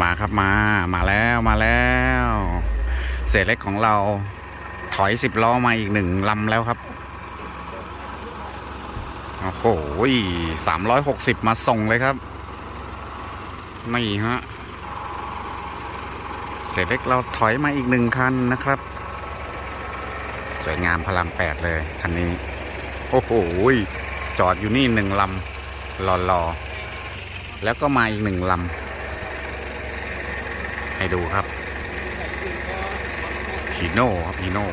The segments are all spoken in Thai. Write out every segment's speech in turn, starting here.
มาครับมา มาแล้วมาแล้ว เศษเล็กของเราถอยสิบล้อมาอีกหนึ่งลำแล้วครับ โอ้โหสามร้อยหกสิบมาส่งเลยครับ ไม่ฮะ เศษเล็กเราถอยมาอีกหนึ่งคันนะครับ สวยงามพลังแปดเลยคันนี้ โอ้โหจอดอยู่นี่หนึ่งลำรอรอแล้วก็มาอีกหนึ่งลำ ให้ดูครับฮีโน่ครับฮีโน่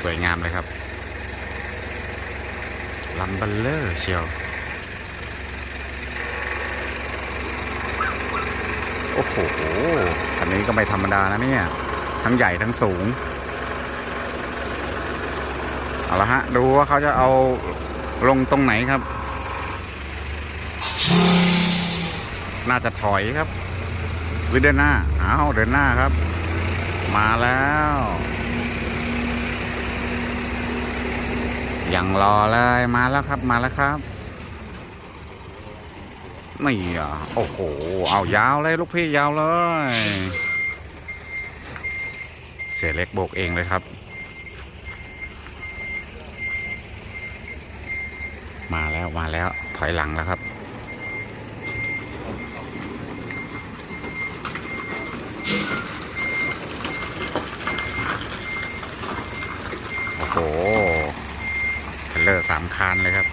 สวยงามเลยครับลำเบลเลอร์เชียว โอ้โหคันนี้ก็ไม่ธรรมดานะเนี่ย ทั้งใหญ่ทั้งสูง เอาละฮะ ดูว่าเขาจะเอาลงตรงไหนครับ น่าจะถอยครับ หรือเดินหน้าเอาเดินหน้าครับ มาแล้ว ยังรอเลยมาแล้วครับมาแล้วครับนี่อะโอ้โห เอายาวเลยลูกพี่ยาวเลย เสียเล็กโบกเองเลยครับ มาแล้วมาแล้วถอยหลังแล้วครับ โอ้โหเท รลเลอร์สามคันเลยครับ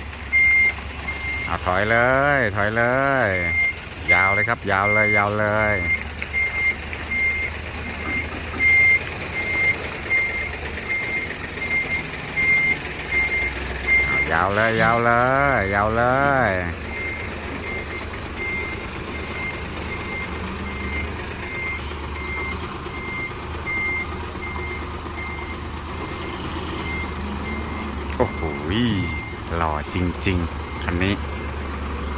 เอาถอยเลย ถอยเลย ยาวเลยครับ ยาวเลยยาวเลยยาวเลยยาวเลยยาวเลยโอ้โห หล่อจริง ๆ คันนี้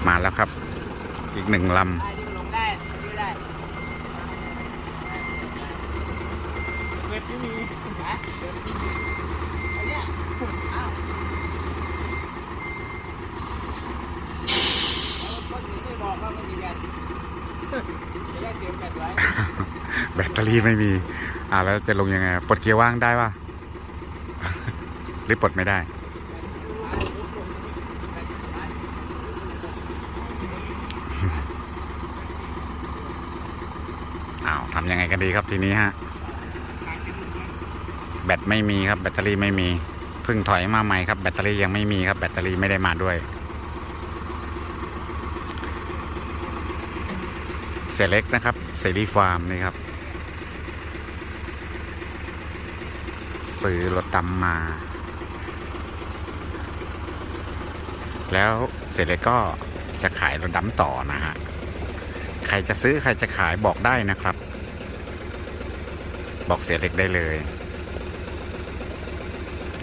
มาแล้วครับ อีกหนึ่งลได้ที่มันลงได้ซื้อได้เว็บไม่มีฮะเว็บอันเนี้ยอ้าวเอาคนอื่นไม่บอกว่าไม่มีแบตจะได้เตรียมแบตไว้ำแบตเตอรี่ไม่มี อ่าแล้วจะลงยังไงปลดเกียร์ว่างได้ป่ะหรือปลดไม่ได้ อ้าวทำยังไงกันดีครับทีนี้ฮะ แบตไม่มีครับแบตเตอรี่ไม่มีเพิ่งถอยมาใหม่ครับ แบตเตอรี่ยังไม่มีครับ แบตเตอรี่ไม่ได้มาด้วย เสเล็กนะครับเซรีฟาร์มนี่ครับ ซื้อรถดำมา แล้วเสร็จเลยก็จะขายรถดำต่อนะฮะ ใครจะซื้อใครจะขายบอกได้นะครับ บอกเสียเล็กได้เลย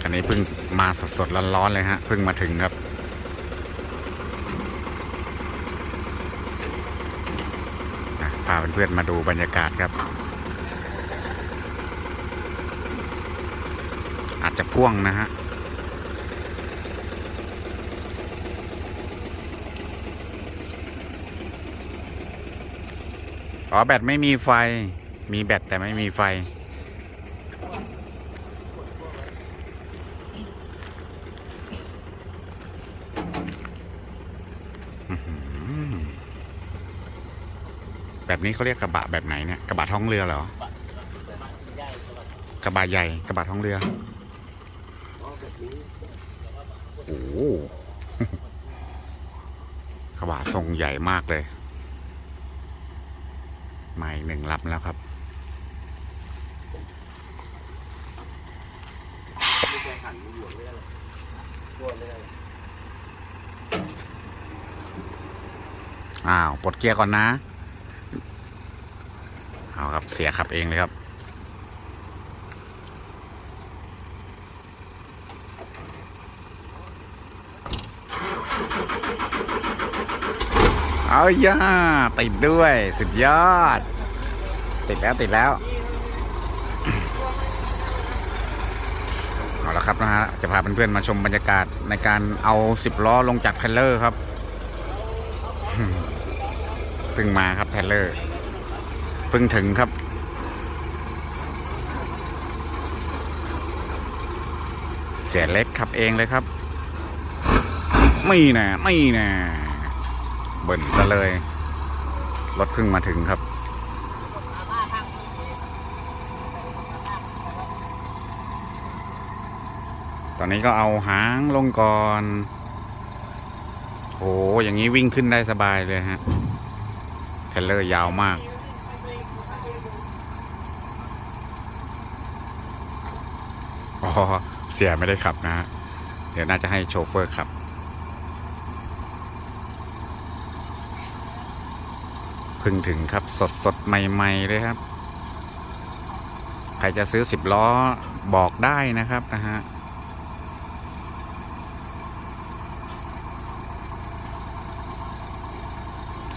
อันนี้เพิ่งมาสดๆร้อนๆเลยฮะเพิ่งมาถึงครับพาเพื่อนๆมาดูบรรยากาศครับ อาจจะพ่วงนะฮะอ๋อแบตไม่มีไฟ มีแบตแต่ไม่มีไฟ แบบนี้เขาเรียกกระบะแบบไหนเนี่ย กระบะท้องเรือเหรอ กระบะใหญ่ กระบะท้องเรือ โอ้โหกระบะทรงใหญ่มากเลยมาอีกหนึ่งลำแล้วครับ อ้าวปลดเกียร์ก่อนนะ เอาครับเสียขับเองเลยครับ เอาย่าติดด้วย สุดยอด ติดแล้วติดแล้ว เอาละครับนะฮะ จะพาเพื่อนๆมาชมบรรยากาศในการเอาสิบล้อลงจากเทรลเลอร์ครับเพิ่งมาครับแทเลอร์เพิ่งถึงครับเสียเล็กขับเองเลยครับ ไม่น่ไม่น่เบิ่นซะเลย รถเพิ่งมาถึงครับ อนนี้ก็เอาหางลงก่อนโหอย่างนี้วิ่งขึ้นได้สบายเลยฮะเทรลเลอร์ยาวมากอ๋อเสียไม่ได้ขับนะฮะเดี๋ยวน่าจะให้โชเฟอร์ขับพิ่งถึงครับสดสดใหม่ ๆ เลยครับ ใครจะซื้อสิบล้อบอกได้นะครับนะฮะ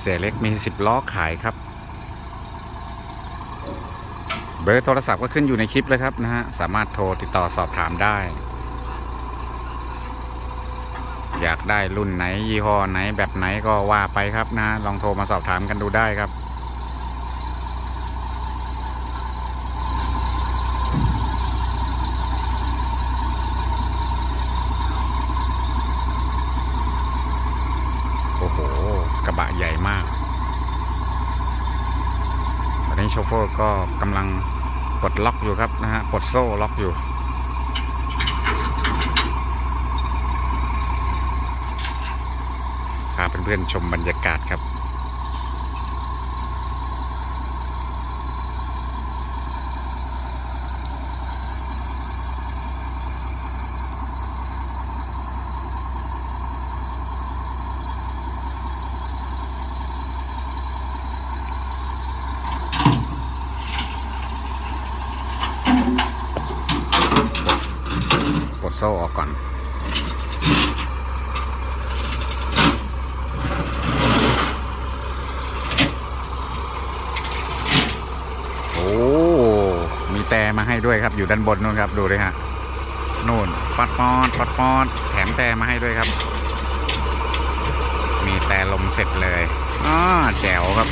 สียเล็กมีสิบล้อขายครับ เบอร์โทรศัพท์ก็ขึ้นอยู่ในคลิปเลยครับนะฮะ สามารถโทรติดต่อสอบถามได้ อยากได้รุ่นไหนยี่ห้อไหนแบบไหนก็ว่าไปครับนะ ลองโทรมาสอบถามกันดูได้ครับ โอ้โห กระบะใหญ่มาก ตอนนี้โชเฟอร์ก็กำลังปลดล็อกอยู่ครับนะฮะปลดโซ่ล็อกอยู่พาเพื่อนๆชมบรรยากาศครับ โซ่ออกก่อน โอ้ มีแต่มาให้ด้วยครับ อยู่ด้านบนนู่นครับ ดูเลยฮะ นู่นปัดปอดปัดปอดแถมแต่มาให้ด้วยครับ มีแต่ลมเสร็จเลยอ๋อแจ๋วครับ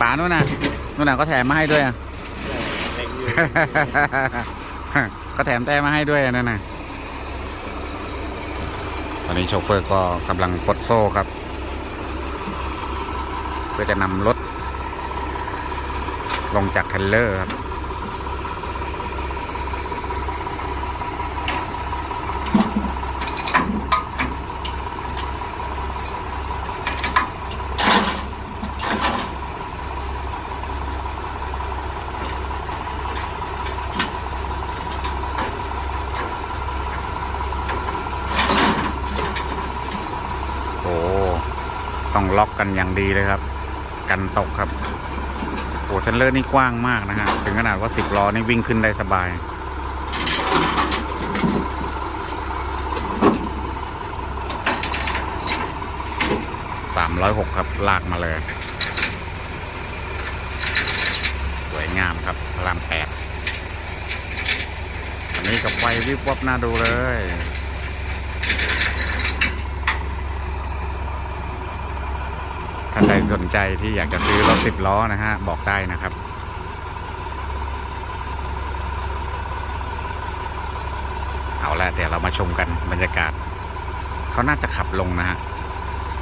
ป๋านู่นน่ะนู่นน่ะก็แถมมาให้ด้วยอะ ก็แถมแต้มาให้ด้วยนั่นน่ะตอนนี้โชเฟอร์ก็กำลังปลดโซ่ครับ เพื่อจะนำรถ ลงจากเทรลเลอร์ครับ โอ้ ต้องล็อกกันอย่างดีเลยครับ กันตกครับโอ้เทรลเลอร์นี่กว้างมากนะฮะถึงขนาดว่าสิบล้อนี่วิ่งขึ้นได้สบายสามร้อยหกครับ ลากมาเลย สวยงามครับระรามแปดอันนี้กับไฟวิบวับน่าดูเลย ท่านใด สนใจที่อยากจะซื้อรถสิบล้อนะฮะ บอกได้นะครับเอาละเดี๋ยวเรามาชมกันบรรยากาศ เขาน่าจะขับลงนะฮะ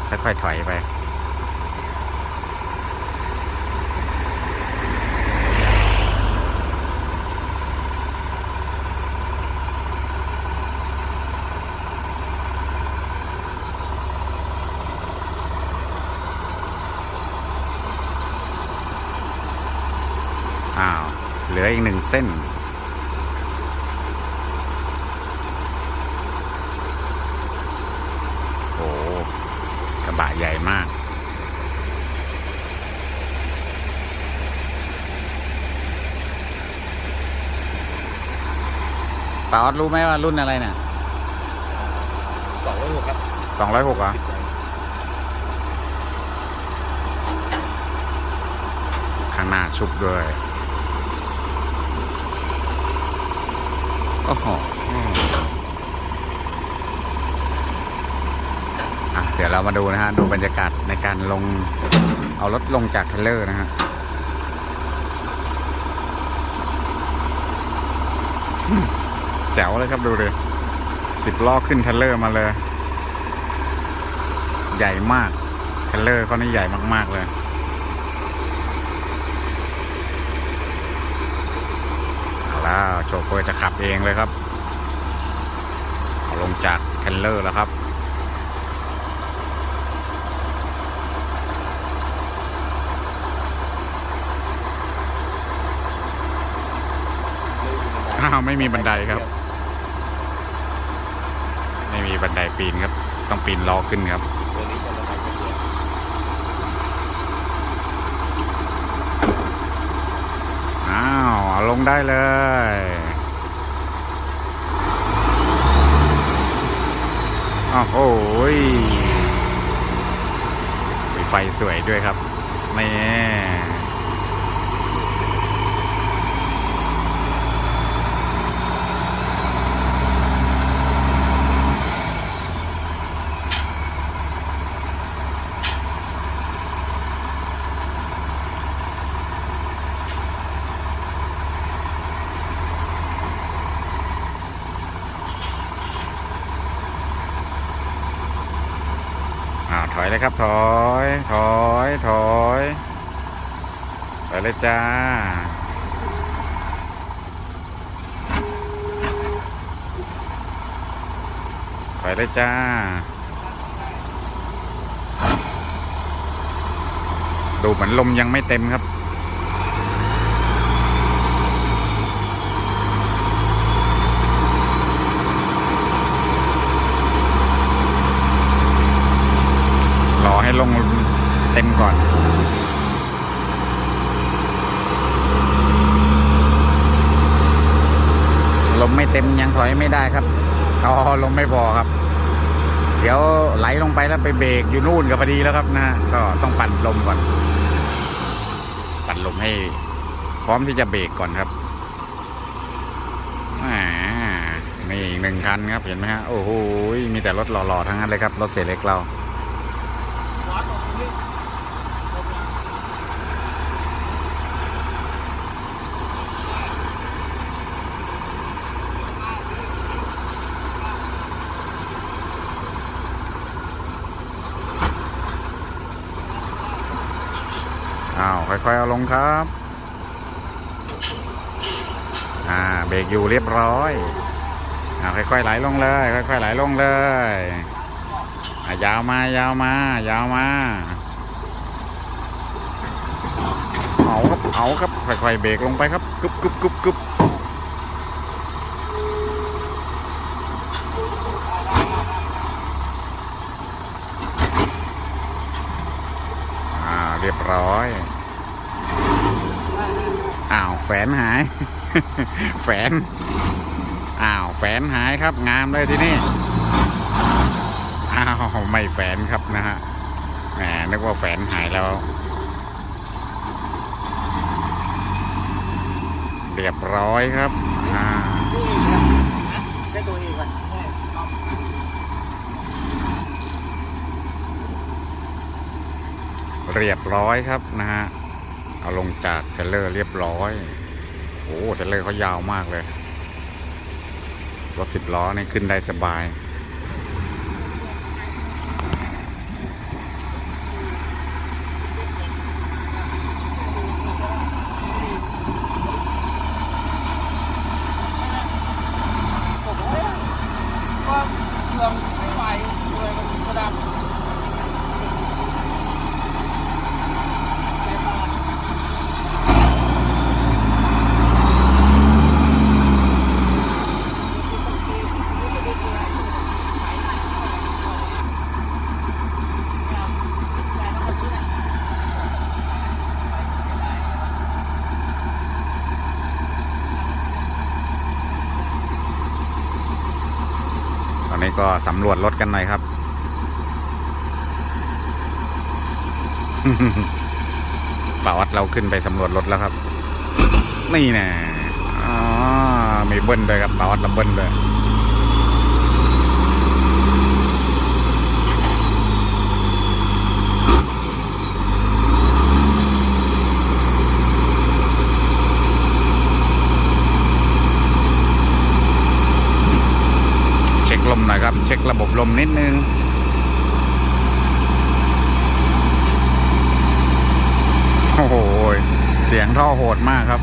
ค่อยๆถอยไป อ้าว เหลืออีกหนึ่ง เส้น โอ้กระบะใหญ่มาก ปาออดรู้ไหมว่ารุ่นอะไรเนี่ยสองร้อยหกครับสองร้อยหกเหรอข้างหน้าชุบด้วย อ้โหอืมอะเดี๋ยวเรามาดูนะฮะ ดูบรรยากาศในการลง เอารถลงจากเทรลเลอร์นะฮะแจ๋วเลยครับดูเลยสิบล้อขึ้นเทรลเลอร์มาเลย ใหญ่มากเทรลเลอร์เขานี่ใหญ่มาก ๆ เลย เอา แล้วโชเฟอร์จะขับเองเลยครับลงจากเทรลเลอร์แล้วครับอ้าวไม่มีบันไดครับ ไม่มีบันไดปีนครับ ต้องปีนล้อขึ้นครับายกันเยอะ อ้าวเอาล งได้เลย อ้าวโอ้ยไฟสวยด้วยครับ นี่ เลยครับ ถอย ถอย ถอยถอยเลยจ้า ถอยเลยจ้าดูเหมือนลมยังไม่เต็มครับ รอให้ลง เต็มก่อน ลมไม่เต็มยังถอยไม่ได้ครับอ๋อลมไม่พอครับ เดี๋ยวไหลลงไปแล้วไปเบรกอยู่นู่นก็พอดีแล้วครับนะก็ต้องปั่นลมก่อน ปั่นลมให้ พร้อมที่จะเบรกก่อนครับแหมนี่อีกหนึ่งคันครับเห็นไหมฮะโอ้โหมีแต่รถหล่อๆทั้งนั้นเลยครับรถเสเล็กเรา วัดออกตรงนี้ อ้าว ค่อยๆเอาลงครับ อ่าเบรกอยู่เรียบร้อยอ่าค่อยๆไหลลงเลย ค่อยๆไหลลงเลยอ่ายาวมายาวมายาวมาเอาครับเอาครับค่อยๆเบรกลงไปครับกึบกึบกึบกึบอ่าเรียบร้อย อ้าวแฝนหาย แฝนอ้าวแฝนหายครับงามเลยที่นี่อ้าวไม่แฝนครับนะฮะแหมนึกว่าแฝนหายแล้ว เรียบร้อยครับอ่าได้ตัวเองก่อนใช่ครับเรียบร้อยครับนะฮะ เอาลงจากเทรลเลอร์เรียบร้อยโอ้เทรลเลอร์เขายาวมากเลย รถสิบล้อนี่ขึ้นได้สบาย ผมว่าก็เครื่องไม่ไหวเลยมันกระดับตอ นี้ก็สำรวจรถกันหน่อยครับ ป่าวัดเราขึ้นไปสำรวจรถแล้วครับ นี่แน่อ๋อมีเบิ้ลด้วยครับป่าวัดเราเบิ้ลด้วย เช็คระบบลมนิดนึงโอ้โหเสียงท่อโหดมากครับ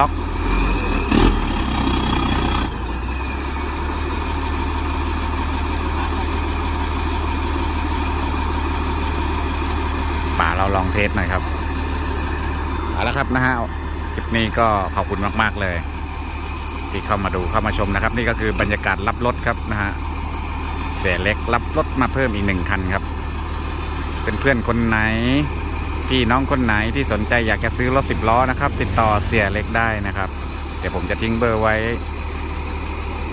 ล็อก ป่าเราลองเทสหน่อยครับเอาละครับนะฮะคลิปนี้ก็ขอบคุณมาก ๆ เลย ที่เข้ามาดูเข้ามาชมนะครับ นี่ก็คือบรรยากาศรับรถครับนะฮะเสียเล็กรับรถมาเพิ่มอีกหนึ่งคันครับ เป็นเพื่อนคนไหน พี่น้องคนไหนที่สนใจอยากจะซื้อรถสิบล้อนะครับ ติดต่อเสียเล็กได้นะครับ เดี๋ยวผมจะทิ้งเบอร์ไว้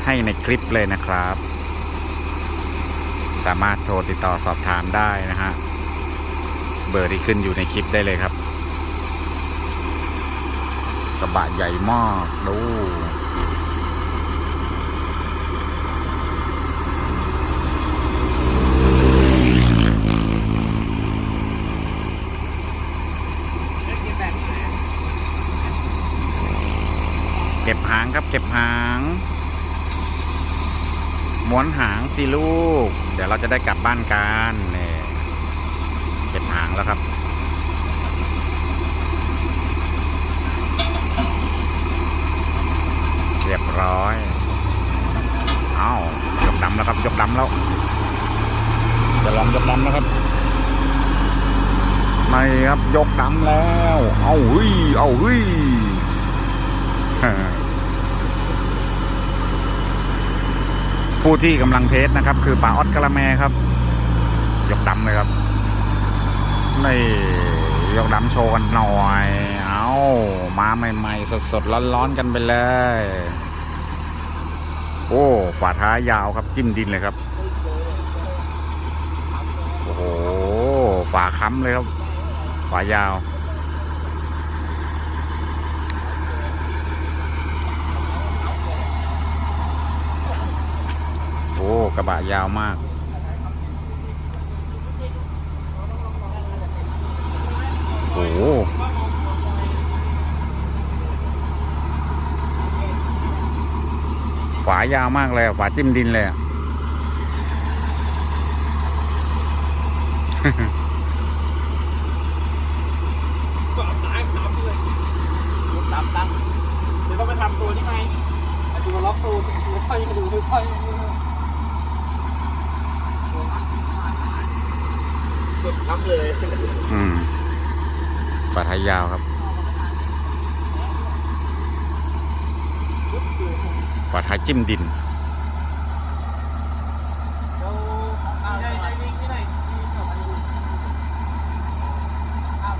ให้ในคลิปเลยนะครับ สามารถโทรติดต่อสอบถามได้นะฮะเบอร์ที่ขึ้นอยู่ในคลิปได้เลยครับ กระบะใหญ่มากดู เก็บหางครับ เก็บหางม้วนหางสิลูก เดี๋ยวเราจะได้กลับบ้านกันเนี่ยเก็บหางแล้วครับ เรียบร้อย เอายกดำแล้วครับ ยกดำแล้ว จะลองยกดำนะครับไม่ครับ ยกดำแล้ว เอาเฮ้ย เอาเฮ้ย ผู้ที่กำลังเทสนะครับ คือป่าออดกะละแมครับ ยกดำเลยครับนี่ยกดำโชว์กันหน่อย เอามาใหม่ๆ สดๆ ร้อนๆ กันไปเลย โอ้ฝาท้ายยาวครับ จิ้มดินเลยครับ โอ้โหฝาค้ำเลยครับ ฝายาว โอ้ กระบะยาวมาก โอ้โหฝายาวมากเลย ฝาจิ้มดินเลยอะก็เอาตายตามเลยรถตามตามเดี๋ยวต้องไปทำตัวนี้ไงไอ้ตัวล็อกตัวตัวค่อยๆดูค่อย ๆกดทับเลยอืมฝาท้ายยาวครับฝาท้ายจิ้มดิน เอาได้ได้วิ่งที่ไหนที่เขาไปดูเอา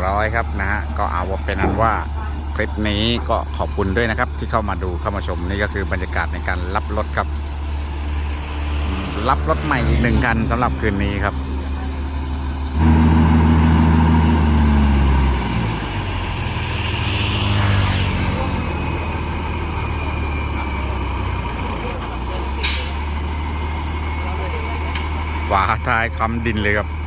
เร้อยครับนะฮะก็เอาเป็นนั้นว่าคลิปนี้ก็ขอบคุณด้วยนะครับ ที่เข้ามาดูเข้ามาชมนี่ก็คือบรรยากาศในการรับรถครับ รับรถใหม่อีกหนึ่งคันสำหรับคืนนี้ครับฝาท้ายคำดินเลยครับ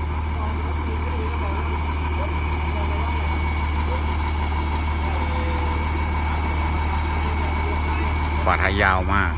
ฝาท้ายยาวมาก